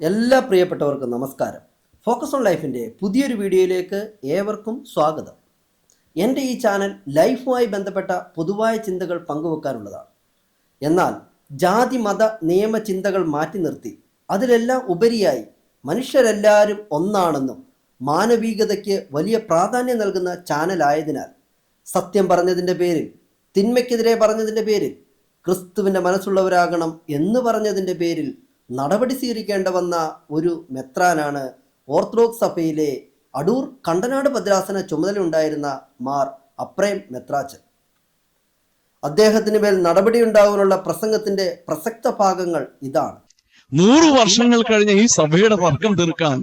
എല്ലാ പ്രിയപ്പെട്ടവർക്കും നമസ്കാരം. ഫോക്കസ് ഓൺ ലൈഫിന്റെ പുതിയൊരു വീഡിയോയിലേക്ക് ഏവർക്കും സ്വാഗതം. എന്റെ ഈ ചാനൽ ലൈഫുമായി ബന്ധപ്പെട്ട പൊതുവായ ചിന്തകൾ പങ്കുവെക്കാനുള്ളതാണ്. എന്നാൽ ജാതി മത നിയമ ചിന്തകൾ മാറ്റി നിർത്തി അതിലെല്ലാം ഉപരിയായി മനുഷ്യരെല്ലാവരും ഒന്നാണെന്നും മാനവികതയ്ക്ക് വലിയ പ്രാധാന്യം നൽകുന്ന ചാനലായതിനാൽ സത്യം പറഞ്ഞതിന്റെ പേരിൽ തിന്മയ്ക്കെതിരെ പറഞ്ഞതിന്റെ പേരിൽ ക്രിസ്തുവിന്റെ മനസ്സുള്ളവരാകണം എന്ന് പറഞ്ഞതിന്റെ പേരിൽ നടപടി സ്വീകരിക്കേണ്ട വന്ന ഒരു മെത്രാനാണ് ഓർത്തഡോക്സ് സഭയിലെ അടൂർ കണ്ടനാട് ഭദ്രാസന ചുമതലയുണ്ടായിരുന്ന മാർ അപ്രേം മെത്രാച്ചൻ. അദ്ദേഹത്തിന് മേൽ നടപടിയുണ്ടാകാനുള്ള പ്രസംഗത്തിന്റെ പ്രസക്ത ഭാഗങ്ങൾ ഇതാണ്. നൂറു വർഷങ്ങൾ കഴിഞ്ഞ ഈ സഭയുടെ തർക്കം തീർക്കാൻ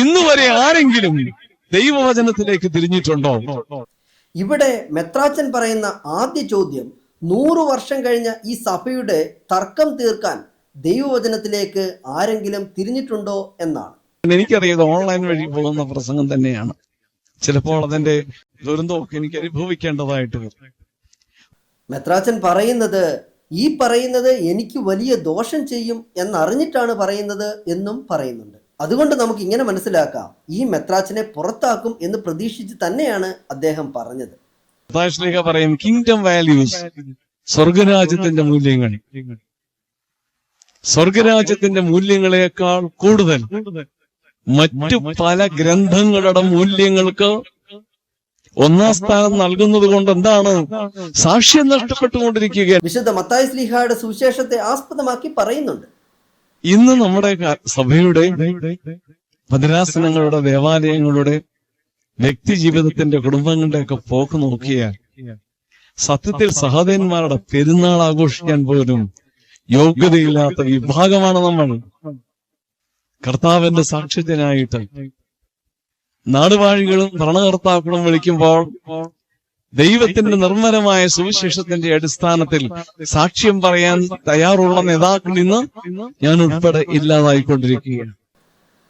ഇന്ന് വരെ ആരെങ്കിലും ദൈവവചനത്തിലേക്ക് തിരിഞ്ഞിട്ടുണ്ടോ? ഇവിടെ മെത്രാച്ചൻ പറയുന്ന ആദ്യ ചോദ്യം നൂറു വർഷം കഴിഞ്ഞ ഈ സഭയുടെ തർക്കം തീർക്കാൻ ദൈവവചനത്തിലേക്ക് ആരെങ്കിലും തിരിഞ്ഞിട്ടുണ്ടോ എന്നാണ്. എനിക്കറിയത് ഓൺലൈൻ വഴി പോകുന്ന പ്രസംഗം തന്നെയാണ്. ചിലപ്പോൾ അതിന്റെ ദുരന്തമൊക്കെ എനിക്ക് അനുഭവിക്കേണ്ടതായിട്ട് വരും. മെത്രാച്ചൻ പറയുന്നത് ഈ പറയുന്നത് എനിക്ക് വലിയ ദോഷം ചെയ്യും എന്നറിഞ്ഞിട്ടാണ് പറയുന്നത് എന്നും പറയുന്നുണ്ട്. അതുകൊണ്ട് നമുക്ക് ഇങ്ങനെ മനസ്സിലാക്കാം. ഈ മെത്രാച്ചനെ പുറത്താക്കും എന്ന് പ്രതീക്ഷിച്ച് തന്നെയാണ് അദ്ദേഹം പറഞ്ഞത്. പറയും കിങ്ഡം വാല്യൂസ് സ്വർഗരാജ്യത്തിന്റെ മൂല്യങ്ങൾ. സ്വർഗരാജ്യത്തിന്റെ മൂല്യങ്ങളെക്കാൾ കൂടുതൽ മറ്റു പല ഗ്രന്ഥങ്ങളുടെ മൂല്യങ്ങൾക്ക് ഒന്നാം സ്ഥാനം നൽകുന്നത് കൊണ്ട് എന്താണ് സാക്ഷ്യം നഷ്ടപ്പെട്ടുകൊണ്ടിരിക്കുക വിശുദ്ധ മത്തായി സ്ലിഹായുടെ സുവിശേഷത്തെ ആസ്പദമാക്കി പറയുന്നുണ്ട്. ഇന്ന് നമ്മുടെ സഭയുടെ ഭദ്രാസനങ്ങളുടെ ദേവാലയങ്ങളുടെ വ്യക്തി ജീവിതത്തിന്റെ കുടുംബങ്ങളുടെ ഒക്കെ പോക്ക് നോക്കിയാൽ സത്യത്തിൽ സഹോദരന്മാരുടെ പെരുന്നാൾ ആഘോഷിക്കാൻ പോലും യോഗ്യതയില്ലാത്ത വിഭാഗമാണ് നമ്മൾ കർത്താവിന്റെ സാക്ഷ്യത്തിനായിട്ട് നാടുവാഴികളും ഭരണകർത്താക്കളും വിളിക്കുമ്പോൾ ദൈവത്തിന്റെ നിർമ്മലമായ സുവിശേഷത്തിന്റെ അടിസ്ഥാനത്തിൽ സാക്ഷ്യം പറയാൻ തയ്യാറുള്ള നേതാക്കൾ ഇന്ന് ഞാൻ ഉൾപ്പെടെ ഇല്ലാതായിക്കൊണ്ടിരിക്കുകയാണ്.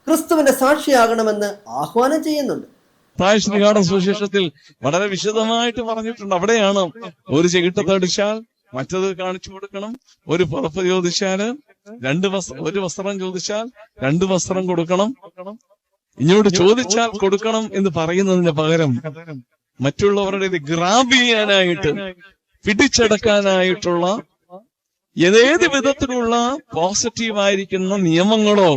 ക്രിസ്തുവിന്റെ സാക്ഷിയാകണമെന്ന് ആഹ്വാനം ചെയ്യുന്നുണ്ട്. പ്രായശ്രീകാടൻ സുവിശേഷത്തിൽ വളരെ വിശദമായിട്ട് പറഞ്ഞിട്ടുണ്ട്. അവിടെയാണ് ഒരു ചെകിട്ടത്തടിച്ചാൽ മറ്റത് കാണിച്ചു കൊടുക്കണം. ഒരു പുറപ്പ് ചോദിച്ചാൽ രണ്ട് വസ്ത്രം ഒരു വസ്ത്രം ചോദിച്ചാൽ രണ്ട് വസ്ത്രം കൊടുക്കണം. ഇങ്ങോട്ട് ചോദിച്ചാൽ കൊടുക്കണം എന്ന് പറയുന്നതിന് പകരം മറ്റുള്ളവരുടെ ഇത് ഗ്രാബ് ചെയ്യാനായിട്ട് പിടിച്ചെടുക്കാനായിട്ടുള്ള ഏതേത് വിധത്തിലുള്ള പോസിറ്റീവായിരിക്കുന്ന നിയമങ്ങളോ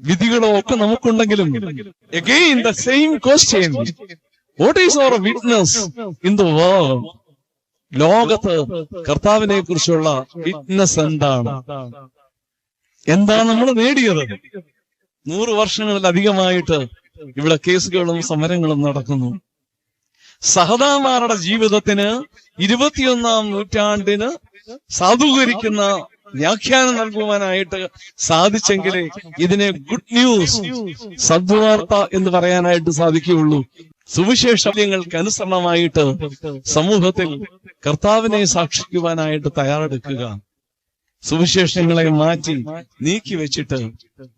വിധികളോ ഒക്കെ നമുക്കുണ്ടെങ്കിലും again the same question what is our witness in the world ലോകത്ത് കർത്താവിനെ കുറിച്ചുള്ള ഫിറ്റ്നസ് എന്താണ്? എന്താണ് നമ്മൾ നേടിയത്? നൂറ് വർഷങ്ങളിലധികമായിട്ട് ഇവിടെ കേസുകളും സമരങ്ങളും നടക്കുന്നു. സഹതാമാരുടെ ജീവിതത്തിന് ഇരുപത്തിയൊന്നാം നൂറ്റാണ്ടിന് സാധൂകരിക്കുന്ന വ്യാഖ്യാനം നൽകുവാനായിട്ട് സാധിച്ചെങ്കിലേ ഇതിനെ ഗുഡ് ന്യൂസ് സദ്വാർത്ത എന്ന് പറയാനായിട്ട് സാധിക്കുകയുള്ളൂ. സുവിശേഷങ്ങൾക്ക് അനുസരണമായിട്ട് സമൂഹത്തിൽ കർത്താവിനെ സാക്ഷിക്കുവാനായിട്ട് തയ്യാറെടുക്കുക. സുവിശേഷങ്ങളെ മാറ്റി നീക്കി വെച്ചിട്ട്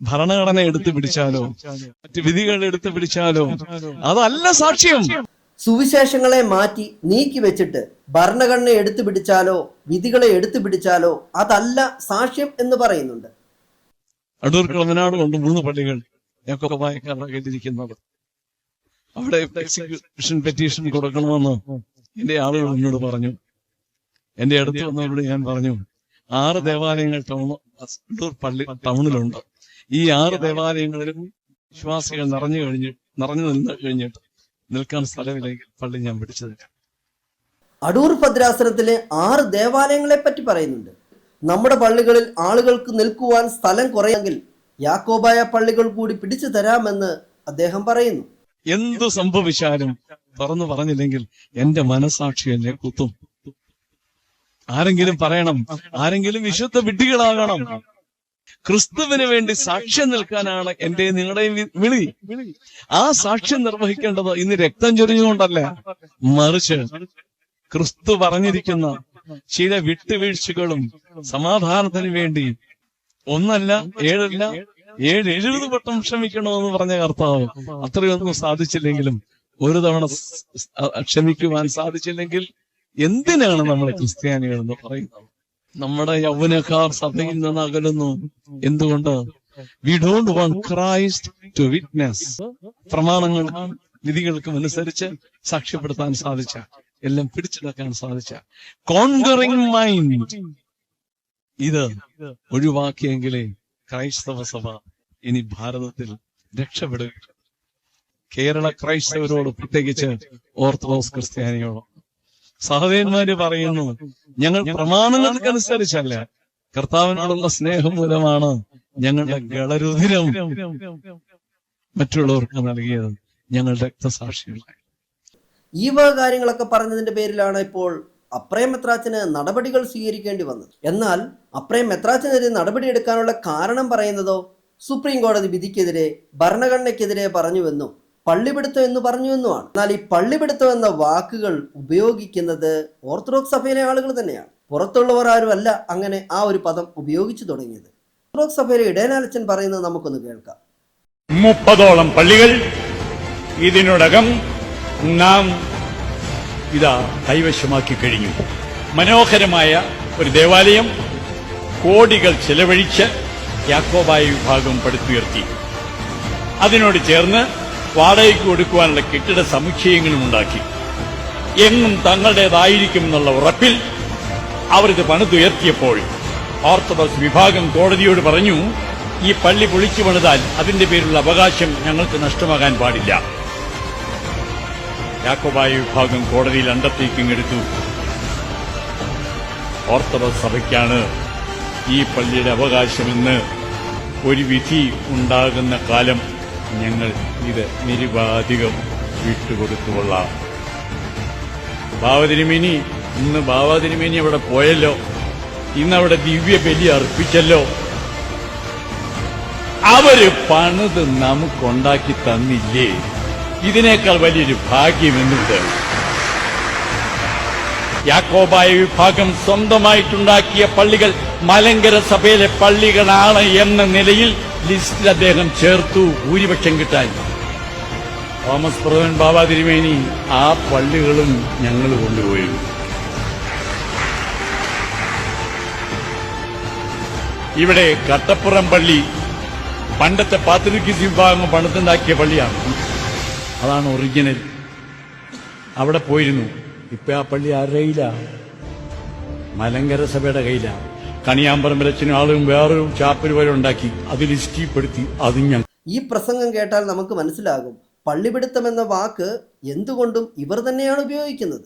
ഭരണഘടന എടുത്തു പിടിച്ചാലോ മറ്റ് വിധികൾ എടുത്തു പിടിച്ചാലോ അതല്ല സാക്ഷ്യം. സുവിശേഷങ്ങളെ മാറ്റി നീക്കി വെച്ചിട്ട് ഭരണഘടന എടുത്തു പിടിച്ചാലോ വിധികളെ എടുത്തു പിടിച്ചാലോ അതല്ല സാക്ഷ്യം എന്ന് പറയുന്നുണ്ട്. അടൂർ കിളമനാട് കൊണ്ട് മൂന്ന് പള്ളികൾ ഞങ്ങൾക്ക് വായിക്കാറുണ്ട് കേട്ടിരിക്കുന്നത്. അവിടെ എക്സിക്യൂഷൻ പെറ്റീഷൻ കൊടുക്കണമെന്ന് എന്റെ ആളുകൾ എന്നോട് പറഞ്ഞു. എന്റെ അടുത്ത് വന്നവരോട് ഞാൻ പറഞ്ഞു ആറ് ദേവാലയങ്ങൾ ടൗൺ പള്ളി ടൗണിലുണ്ട്. ഈ ആറ് ദേവാലയങ്ങളിലും വിശ്വാസികൾ നിറഞ്ഞു കഴിഞ്ഞു നിറഞ്ഞു നിന്ന് കഴിഞ്ഞിട്ട് നിൽക്കാൻ സ്ഥലമില്ലെങ്കിൽ പള്ളി ഞാൻ പിടിച്ചു തരാം അടൂർ ഭദ്രാസനത്തിലെ ആറ് ദേവാലയങ്ങളെ പറ്റി പറയുന്നുണ്ട്. നമ്മുടെ പള്ളികളിൽ ആളുകൾക്ക് നിൽക്കുവാൻ സ്ഥലം കുറയെങ്കിൽ യാക്കോബായ പള്ളികൾ കൂടി പിടിച്ചു തരാമെന്ന് അദ്ദേഹം പറയുന്നു. എന്തു സംഭവിച്ചാലും തുറന്നു പറഞ്ഞില്ലെങ്കിൽ എന്റെ മനസാക്ഷി എന്നെ കുത്തും. ആരെങ്കിലും പറയണം ആരെങ്കിലും വിശുദ്ധ വിഡ്ഢികളാകണം. ക്രിസ്തുവിന് വേണ്ടി സാക്ഷ്യം നിൽക്കാനാണ് എന്റെ നിങ്ങളുടെയും വിളി. ആ സാക്ഷ്യം നിർവഹിക്കേണ്ടത് ഇന്ന് രക്തം ചൊരിഞ്ഞുകൊണ്ടല്ല മറിച്ച് ക്രിസ്തു പറഞ്ഞിരിക്കുന്ന ചില വിട്ടുവീഴ്ചകളും സമാധാനത്തിന് വേണ്ടി ഒന്നല്ല ഏഴല്ല ഏഴ് എഴുപത് വട്ടം ക്ഷമിക്കണമെന്ന് പറഞ്ഞ കർത്താവ് അത്രയൊന്നും സാധിച്ചില്ലെങ്കിലും ഒരു തവണ ക്ഷമിക്കുവാൻ സാധിച്ചില്ലെങ്കിൽ എന്തിനാണ് നമ്മൾ ക്രിസ്ത്യാനികൾ എന്ന് പറയുന്നത്? നമ്മുടെ യൗവനക്കാർ സഭയിൽ നിന്ന് അകലുന്നു. എന്തുകൊണ്ട്? We don't want Christ to witness പ്രമാണങ്ങൾക്കും വിധികൾക്കും അനുസരിച്ച് സാക്ഷ്യപ്പെടുത്താൻ സാധിച്ച എല്ലാം പിടിച്ചെടുക്കാൻ സാധിച്ച. കോൺകറിംഗ് മൈൻഡ് ഇത് ഒഴിവാക്കിയെങ്കിലേ ക്രൈസ്തവ സഭ ഇനി ഭാരതത്തിൽ രക്ഷപ്പെടുക കേരള ക്രൈസ്തവരോട് പ്രത്യേകിച്ച് ഓർത്തഡോക്സ് ക്രിസ്ത്യാനികളോ. സഹോദരന്മാര് പറയുന്നു ഞങ്ങൾ പ്രമാണങ്ങൾക്കനുസരിച്ചല്ല കർത്താവിനോടുള്ള സ്നേഹം മൂലമാണ് ഞങ്ങളുടെ ഗളരുതിരം മറ്റുള്ളവർക്ക് നൽകിയത്. ഞങ്ങൾ രക്തസാക്ഷികളായി. ഈ വക കാര്യങ്ങളൊക്കെ പറഞ്ഞതിന്റെ പേരിലാണ് ഇപ്പോൾ അപ്രയം മെത്രാച്ചന് നടപടികൾ സ്വീകരിക്കേണ്ടി വന്നത് എന്നാൽ അപ്രയം മെത്രാച്ചനെതിരെ നടപടിയെടുക്കാനുള്ള കാരണം പറയുന്നതോ സുപ്രീം കോടതി വിധിക്കെതിരെ ഭരണഘടനയ്ക്കെതിരെ പറഞ്ഞുവെന്നും പള്ളിപിടുത്തം എന്ന് പറഞ്ഞുവെന്നുമാണ്. എന്നാൽ ഈ പള്ളിപിടുത്തം എന്ന വാക്കുകൾ ഉപയോഗിക്കുന്നത് ഓർത്തഡോക്സ് സഭയിലെ ആളുകൾ തന്നെയാണ്. പുറത്തുള്ളവർ ആരുമല്ല അങ്ങനെ ആ ഒരു പദം ഉപയോഗിച്ചു തുടങ്ങിയത്. ഓർത്തഡോക്സ് സഭയിലെ ഇടയനാലച്ചൻ പറയുന്നത് നമുക്കൊന്ന് കേൾക്കാം. മുപ്പതോളം പള്ളികൾ ഇതിനോടകം നാം ഇതാ കൈവശമാക്കി കഴിഞ്ഞു. മനോഹരമായ ഒരു ദേവാലയം കോടികൾ ചെലവഴിച്ച് യാക്കോബായ വിഭാഗം പടുത്തുയർത്തി. അതിനോട് ചേർന്ന് വാടകയ്ക്ക് കൊടുക്കുവാനുള്ള കെട്ടിട സമുച്ചയങ്ങളും ഉണ്ടാക്കി. എങ്ങും തങ്ങളുടേതായിരിക്കും എന്നുള്ള ഉറപ്പിൽ അവരിത് പണിതുയർത്തിയപ്പോൾ ഓർത്തഡോക്സ് വിഭാഗം കോടതിയോട് പറഞ്ഞു ഈ പള്ളി പൊളിച്ചു പണിതാൽ അതിന്റെ പേരിലുള്ള അവകാശം ഞങ്ങൾക്ക് നഷ്ടമാകാൻ പാടില്ല. യാക്കോബായ വിഭാഗം കോടതിയിൽ അണ്ടത്തേക്കും എടുത്തു. ഓർത്തഡോക്സ് സഭയ്ക്കാണ് ഈ പള്ളിയുടെ അവകാശമെന്ന് ഒരു വിധി ഉണ്ടാകുന്ന കാലം ഞങ്ങൾ ഇത് നിരുപാധികം വിട്ടുകൊടുത്തുകൊള്ളാം. ബാവതിരുമേനി ഇന്ന് ബാവാതിരുമേനി അവിടെ പോയല്ലോ. ഇന്ന് അവിടെ ദിവ്യ ബലി അർപ്പിച്ചല്ലോ. അവർ പണിത് നമുക്കുണ്ടാക്കി തന്നില്ലേ? ഇതിനേക്കാൾ വലിയൊരു ഭാഗ്യം ഭാഗ്യമെന്നുണ്ട് യാക്കോബായ വിഭാഗം സ്വന്തമായിട്ടുണ്ടാക്കിയ പള്ളികൾ മലങ്കര സഭയിലെ പള്ളികളാണ് എന്ന നിലയിൽ ലിസ്റ്റിൽ അദ്ദേഹം ചേർത്തു ഭൂരിപക്ഷം കിട്ടാൻ. തോമസ് പ്രവൻ ബാബ തിരുമേനി ആ പള്ളികളും ഞങ്ങൾ കൊണ്ടുപോയി. ഇവിടെ കട്ടപ്പുറം പള്ളി പണ്ടത്തെ പാത്രിക്കിസ് വിഭാഗം പണത്തുണ്ടാക്കിയ പള്ളിയാണ്. അതാണ് ഒറിജിനൽ അവിടെ പോയിരുന്നു. ഇപ്പൊ ആ പള്ളി ആരുടെ കയ്യിലാ മലങ്കര സഭയുടെ കയ്യിലാ. കണിയാമ്പറമ്പലച്ചനും ആളും വേറൊരു ചാപ്പൽ വരെ ഉണ്ടാക്കി. അത് ലിസ്റ്റിൽപ്പെടുത്തി. അത് ഞങ്ങൾ ഈ പ്രസംഗം കേട്ടാൽ നമുക്ക് മനസ്സിലാകും. പള്ളിപിടുത്തം എന്ന വാക്ക് എന്തുകൊണ്ടും ഇവർ തന്നെയാണ് ഉപയോഗിക്കുന്നത്.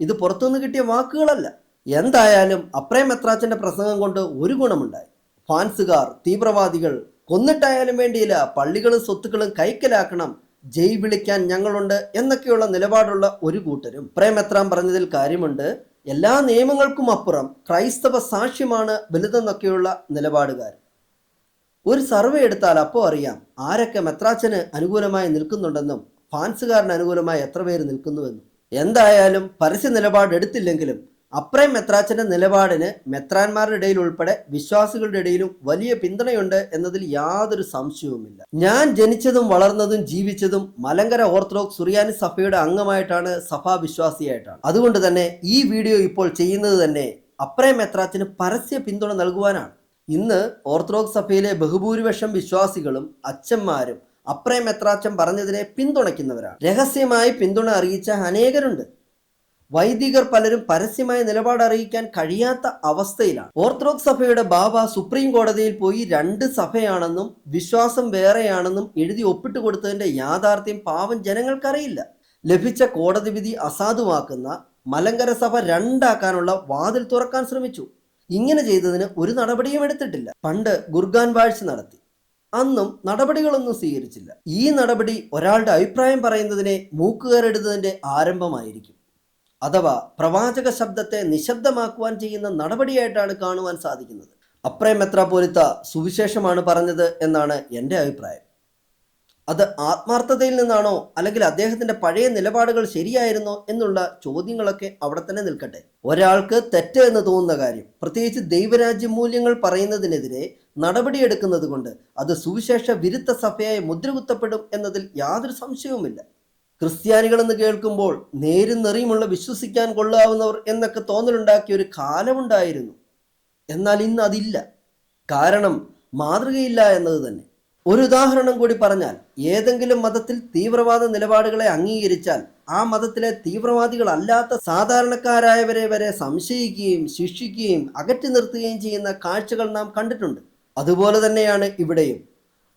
ഇത് പുറത്തുനിന്ന് കിട്ടിയ വാക്കുകളല്ല. എന്തായാലും അപ്രേം എത്രാച്ചന്റെ പ്രസംഗം കൊണ്ട് ഒരു ഗുണമുണ്ടായി. ഫാൻസുകാർ തീവ്രവാദികൾ കൊന്നിട്ടായാലും വേണ്ടിയില്ല. പള്ളികളും സ്വത്തുക്കളും കൈക്കലാക്കണം ജയ് വിളിക്കാൻ ഞങ്ങളുണ്ട് എന്നൊക്കെയുള്ള നിലപാടുള്ള ഒരു കൂട്ടരും. പ്രേമെത്രാൻ പറഞ്ഞതിൽ കാര്യമുണ്ട്. എല്ലാ നിയമങ്ങൾക്കും അപ്പുറം ക്രൈസ്തവ സാക്ഷ്യമാണ് വലുതെന്നൊക്കെയുള്ള നിലപാടുകാർ. ഒരു സർവേ എടുത്താൽ അപ്പോൾ അറിയാം ആരൊക്കെ മെത്രാച്ചന് അനുകൂലമായി നിൽക്കുന്നുണ്ടെന്നും ഫാൻസുകാരന് അനുകൂലമായി എത്ര പേര് നിൽക്കുന്നുവെന്നും. എന്തായാലും പരസ്യ നിലപാട് എടുത്തില്ലെങ്കിലും മെത്രാച്ചന്റെ നിലപാടിന് മെത്രാന്മാരുടെ ഇടയിൽ ഉൾപ്പെടെ വിശ്വാസികളുടെ ഇടയിലും വലിയ പിന്തുണയുണ്ട് എന്നതിൽ യാതൊരു സംശയവുമില്ല. ഞാൻ ജനിച്ചതും വളർന്നതും ജീവിച്ചതും മലങ്കര ഓർത്തഡോക്സ് സുറിയാനി സഭയുടെ അംഗമായിട്ടാണ് സഭാ വിശ്വാസിയായിട്ടാണ്. അതുകൊണ്ട് തന്നെ ഈ വീഡിയോ ഇപ്പോൾ ചെയ്യുന്നത് തന്നെ അപ്രൈം മെത്രാച്ചന് പരസ്യ പിന്തുണ നൽകുവാനാണ്. ഇന്ന് ഓർത്തഡോക്സ് സഭയിലെ ബഹുഭൂരിപക്ഷം വിശ്വാസികളും അച്ഛന്മാരും അപ്രയം മെത്രാച്ചൻ പറഞ്ഞതിനെ പിന്തുണയ്ക്കുന്നവരാണ്. രഹസ്യമായി പിന്തുണ അറിയിച്ച അനേകരുണ്ട്. വൈദികർ പലരും പരസ്യമായ നിലപാട് അറിയിക്കാൻ കഴിയാത്ത അവസ്ഥയിലാണ്. ഓർത്തഡോക്സ് സഭയുടെ ബാബ സുപ്രീം കോടതിയിൽ പോയി രണ്ട് സഭയാണെന്നും വിശ്വാസം വേറെയാണെന്നും എഴുതി ഒപ്പിട്ട് കൊടുത്തതിന്റെ യാഥാർത്ഥ്യം പാവം ജനങ്ങൾക്കറിയില്ല. ലഭിച്ച കോടതി വിധി അസാധുവാക്കുന്ന മലങ്കര സഭ രണ്ടാക്കാനുള്ള വാതിൽ തുറക്കാൻ ശ്രമിച്ചു. ഇങ്ങനെ ചെയ്തതിന് ഒരു നടപടിയും എടുത്തിട്ടില്ല. പണ്ട് ഗുർഗാൻ വാഴ്ച നടത്തി. അന്നും നടപടികളൊന്നും സ്വീകരിച്ചില്ല. ഈ നടപടി ഒരാളുടെ അഭിപ്രായം പറയുന്നതിനെ മൂക്കുകയറെടുത്തതിന്റെ ആരംഭമായിരിക്കും. അഥവാ പ്രവാചക ശബ്ദത്തെ നിശബ്ദമാക്കുവാൻ ചെയ്യുന്ന നടപടിയായിട്ടാണ് കാണുവാൻ സാധിക്കുന്നത്. അപ്രയം മെത്രാപോലിത്ത സുവിശേഷമാണ് പറഞ്ഞത് എന്നാണ് എന്റെ അഭിപ്രായം. അത് ആത്മാർത്ഥതയിൽ നിന്നാണോ അല്ലെങ്കിൽ അദ്ദേഹത്തിന്റെ പഴയ നിലപാടുകൾ ശരിയായിരുന്നോ എന്നുള്ള ചോദ്യങ്ങളൊക്കെ അവിടെ തന്നെ നിൽക്കട്ടെ. ഒരാൾക്ക് തെറ്റ് എന്ന് തോന്നുന്ന കാര്യം പ്രത്യേകിച്ച് ദൈവരാജ്യ മൂല്യങ്ങൾ പറയുന്നതിനെതിരെ നടപടിയെടുക്കുന്നത് കൊണ്ട് അത് സുവിശേഷ വിരുദ്ധ സഭയായി മുദ്രകുത്തപ്പെടും എന്നതിൽ യാതൊരു സംശയവുമില്ല. ക്രിസ്ത്യാനികളെന്ന് കേൾക്കുമ്പോൾ നേരും നെറിയുമുള്ള വിശ്വസിക്കാൻ കൊള്ളാവുന്നവർ എന്നൊക്കെ തോന്നലുണ്ടാക്കിയ ഒരു കാലമുണ്ടായിരുന്നു. എന്നാൽ ഇന്ന് അതില്ല. കാരണം മാതൃകയില്ല എന്നത് തന്നെ. ഒരു ഉദാഹരണം കൂടി പറഞ്ഞാൽ ഏതെങ്കിലും മതത്തിൽ തീവ്രവാദ നിലപാടുകളെ അംഗീകരിച്ചാൽ ആ മതത്തിലെ തീവ്രവാദികളല്ലാത്ത സാധാരണക്കാരായവരെ വരെ സംശയിക്കുകയും ശിക്ഷിക്കുകയും അകറ്റി നിർത്തുകയും ചെയ്യുന്ന കാഴ്ചകൾ നാം കണ്ടിട്ടുണ്ട്. അതുപോലെ തന്നെയാണ് ഇവിടെയും.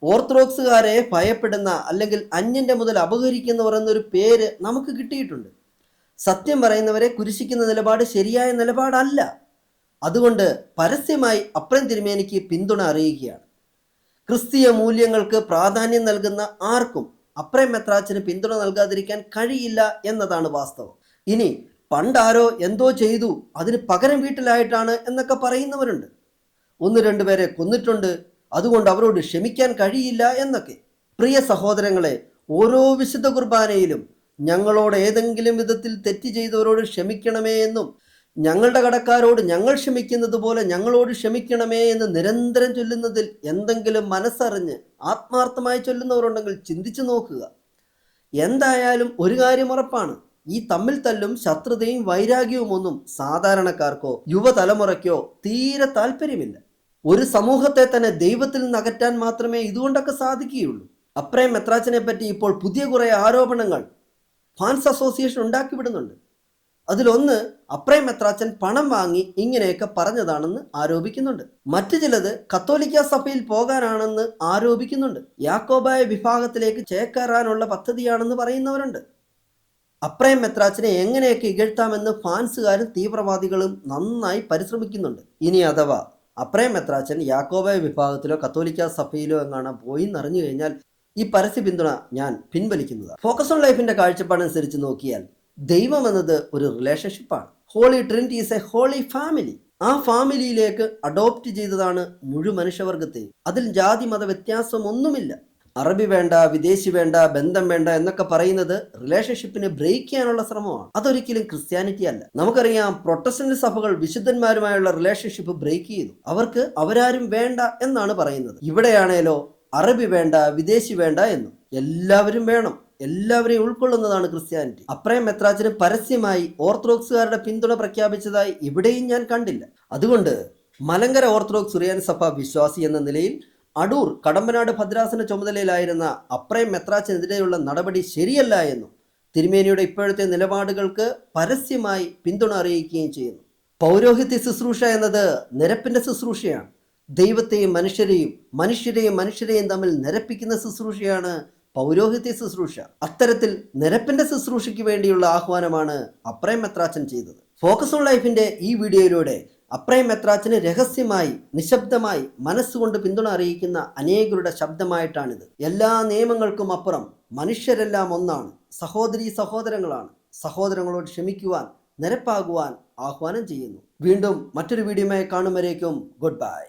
ഓർത്തഡോക്സുകാരെ ഭയപ്പെടുന്ന അല്ലെങ്കിൽ അന്യന്റെ മുതൽ അപഹരിക്കുന്നവർ എന്നൊരു പേര് നമുക്ക് കിട്ടിയിട്ടുണ്ട്. സത്യം പറയുന്നവരെ കുരിശിക്കുന്ന നിലപാട് ശരിയായ നിലപാടല്ല. അതുകൊണ്ട് പരസ്യമായി അപ്രം തിരുമേനിക്ക് പിന്തുണ അറിയിക്കുകയാണ്. ക്രിസ്തീയ മൂല്യങ്ങൾക്ക് പ്രാധാന്യം നൽകുന്ന ആർക്കും അപ്രേം മെത്രാച്ചിന് പിന്തുണ നൽകാതിരിക്കാൻ കഴിയില്ല എന്നതാണ് വാസ്തവം. ഇനി പണ്ടാരോ എന്തോ ചെയ്തു അതിന് പകരം വീട്ടിലായിട്ടാണ് എന്നൊക്കെ പറയുന്നവരുണ്ട്. ഒന്ന് രണ്ടുപേരെ കൊന്നിട്ടുണ്ട് അതുകൊണ്ട് അവരോട് ക്ഷമിക്കാൻ കഴിയില്ല എന്നൊക്കെ. പ്രിയ സഹോദരങ്ങളെ ഓരോ വിശുദ്ധ കുർബാനയിലും ഞങ്ങളോട് ഏതെങ്കിലും വിധത്തിൽ തെറ്റ് ചെയ്തവരോട് ക്ഷമിക്കണമേ എന്നും ഞങ്ങളുടെ കടക്കാരോട് ഞങ്ങൾ ക്ഷമിക്കുന്നത് പോലെ ഞങ്ങളോട് ക്ഷമിക്കണമേ എന്ന് നിരന്തരം ചൊല്ലുന്നതിൽ എന്തെങ്കിലും മനസ്സറിഞ്ഞ് ആത്മാർത്ഥമായി ചൊല്ലുന്നവരുണ്ടെങ്കിൽ ചിന്തിച്ചു നോക്കുക. എന്തായാലും ഒരു കാര്യം ഉറപ്പാണ്. ഈ തമ്മിൽ തല്ലും ശത്രുതയും വൈരാഗ്യവും ഒന്നും സാധാരണക്കാർക്കോ യുവതലമുറയ്ക്കോ തീരെ താല്പര്യമില്ല. ഒരു സമൂഹത്തെ തന്നെ ദൈവത്തിൽ നിന്ന് അകറ്റാൻ മാത്രമേ ഇതുകൊണ്ടൊക്കെ സാധിക്കുകയുള്ളൂ. അപ്രേം മെത്രാച്ചനെ പറ്റി ഇപ്പോൾ പുതിയ കുറേ ആരോപണങ്ങൾ ഫാൻസ് അസോസിയേഷൻ ഉണ്ടാക്കി വിടുന്നുണ്ട് അതിലൊന്ന് അപ്രേം മെത്രാച്ചൻ പണം വാങ്ങി ഇങ്ങനെയൊക്കെ പറഞ്ഞതാണെന്ന് ആരോപിക്കുന്നുണ്ട്. മറ്റു ചിലത് കത്തോലിക്ക സഭയിൽ പോകാനാണെന്ന് ആരോപിക്കുന്നുണ്ട്. യാക്കോബായ വിഭാഗത്തിലേക്ക് ചേക്കേറാനുള്ള പദ്ധതിയാണെന്ന് പറയുന്നവരുണ്ട്. അപ്രയം മെത്രാച്ചനെ എങ്ങനെയൊക്കെ ഇകഴ്ത്താമെന്ന് ഫാൻസുകാരും തീവ്രവാദികളും നന്നായി പരിശ്രമിക്കുന്നുണ്ട്. ഇനി അഥവാ അപ്രേം മെത്രാച്ചൻ യാക്കോബായ വിഭാഗത്തിലോ കത്തോലിക്ക സഭയിലോ എങ്ങാണ് പോയി എന്നറിഞ്ഞു കഴിഞ്ഞാൽ ഈ പരസ്യ പിന്തുണ ഞാൻ പിൻവലിക്കുന്നത്. ഫോക്കസ് ഓൺ ലൈഫിന്റെ കാഴ്ചപ്പാടനുസരിച്ച് നോക്കിയാൽ ദൈവം എന്നത് ഒരു റിലേഷൻഷിപ്പാണ് holy trinity is a holy family ആ ഫാമിലിയിലേക്ക് അഡോപ്റ്റ് ചെയ്തതാണ് മുഴുവൻ മനുഷ്യവർഗത്തെയും. അതിൽ ജാതി മത വ്യത്യാസം ഒന്നുമില്ല. അറബി വേണ്ട വിദേശി വേണ്ട ബന്ധം വേണ്ട എന്നൊക്കെ പറയുന്നത് റിലേഷൻഷിപ്പിനെ ബ്രേക്ക് ചെയ്യാനുള്ള ശ്രമമാണ്. അതൊരിക്കലും ക്രിസ്ത്യാനിറ്റി അല്ല. നമുക്കറിയാം പ്രൊട്ടസ്റ്റന്റ് സഭകൾ വിശുദ്ധന്മാരുമായുള്ള റിലേഷൻഷിപ്പ് ബ്രേക്ക് ചെയ്തു. അവർക്ക് അവരാരും വേണ്ട എന്നാണ് പറയുന്നത്. ഇവിടെയാണേലോ അറബി വേണ്ട വിദേശി വേണ്ട എന്നും. എല്ലാവരും വേണം. എല്ലാവരെയും ഉൾക്കൊള്ളുന്നതാണ് ക്രിസ്ത്യാനിറ്റി അപ്രയം മെത്രാച്ചിന് പരസ്യമായി ഓർത്തഡോക്സുകാരുടെ പിന്തുണ പ്രഖ്യാപിച്ചതായി ഇവിടെയും ഞാൻ കണ്ടില്ല. അതുകൊണ്ട് മലങ്കര ഓർത്തഡോക്സ് സുറിയാൻ സഭ വിശ്വാസി എന്ന നിലയിൽ അടൂർ കടമ്പനാട് ഭദ്രാസന ചുമതലയിലായിരുന്ന അപ്രയം മെത്രാച്ചിനെതിരെയുള്ള നടപടി ശരിയല്ല എന്നും തിരുമേനിയുടെ ഇപ്പോഴത്തെ നിലപാടുകൾക്ക് പരസ്യമായി പിന്തുണ അറിയിക്കുകയും ചെയ്യുന്നു. പൗരോഹിത്യ ശുശ്രൂഷ എന്നത് നിരപ്പിന്റെ ശുശ്രൂഷയാണ്. ദൈവത്തെയും മനുഷ്യരെയും മനുഷ്യരെയും മനുഷ്യരെയും തമ്മിൽ നിരപ്പിക്കുന്ന ശുശ്രൂഷയാണ് പൗരോഹിത്യ ശുശ്രൂഷ. അത്തരത്തിൽ നിരപ്പിന്റെ ശുശ്രൂഷയ്ക്ക് വേണ്ടിയുള്ള ആഹ്വാനമാണ് അപ്രേം മെത്രാച്ചൻ ചെയ്തത്. ഫോക്കസ് ഓൺ ലൈഫിന്റെ ഈ വീഡിയോയിലൂടെ അപ്രയം മെത്രാച്ചിന് രഹസ്യമായി നിശബ്ദമായി മനസ്സുകൊണ്ട് പിന്തുണ അറിയിക്കുന്ന അനേകരുടെ ശബ്ദമായിട്ടാണിത്. എല്ലാ നിയമങ്ങൾക്കും അപ്പുറം മനുഷ്യരെല്ലാം ഒന്നാണ്. സഹോദരി സഹോദരങ്ങളാണ്. സഹോദരങ്ങളോട് ക്ഷമിക്കുവാൻ നിരപ്പാകുവാൻ ആഹ്വാനം ചെയ്യുന്നു. വീണ്ടും മറ്റൊരു വീഡിയോയുമായി കാണും വരേക്കും. Good bye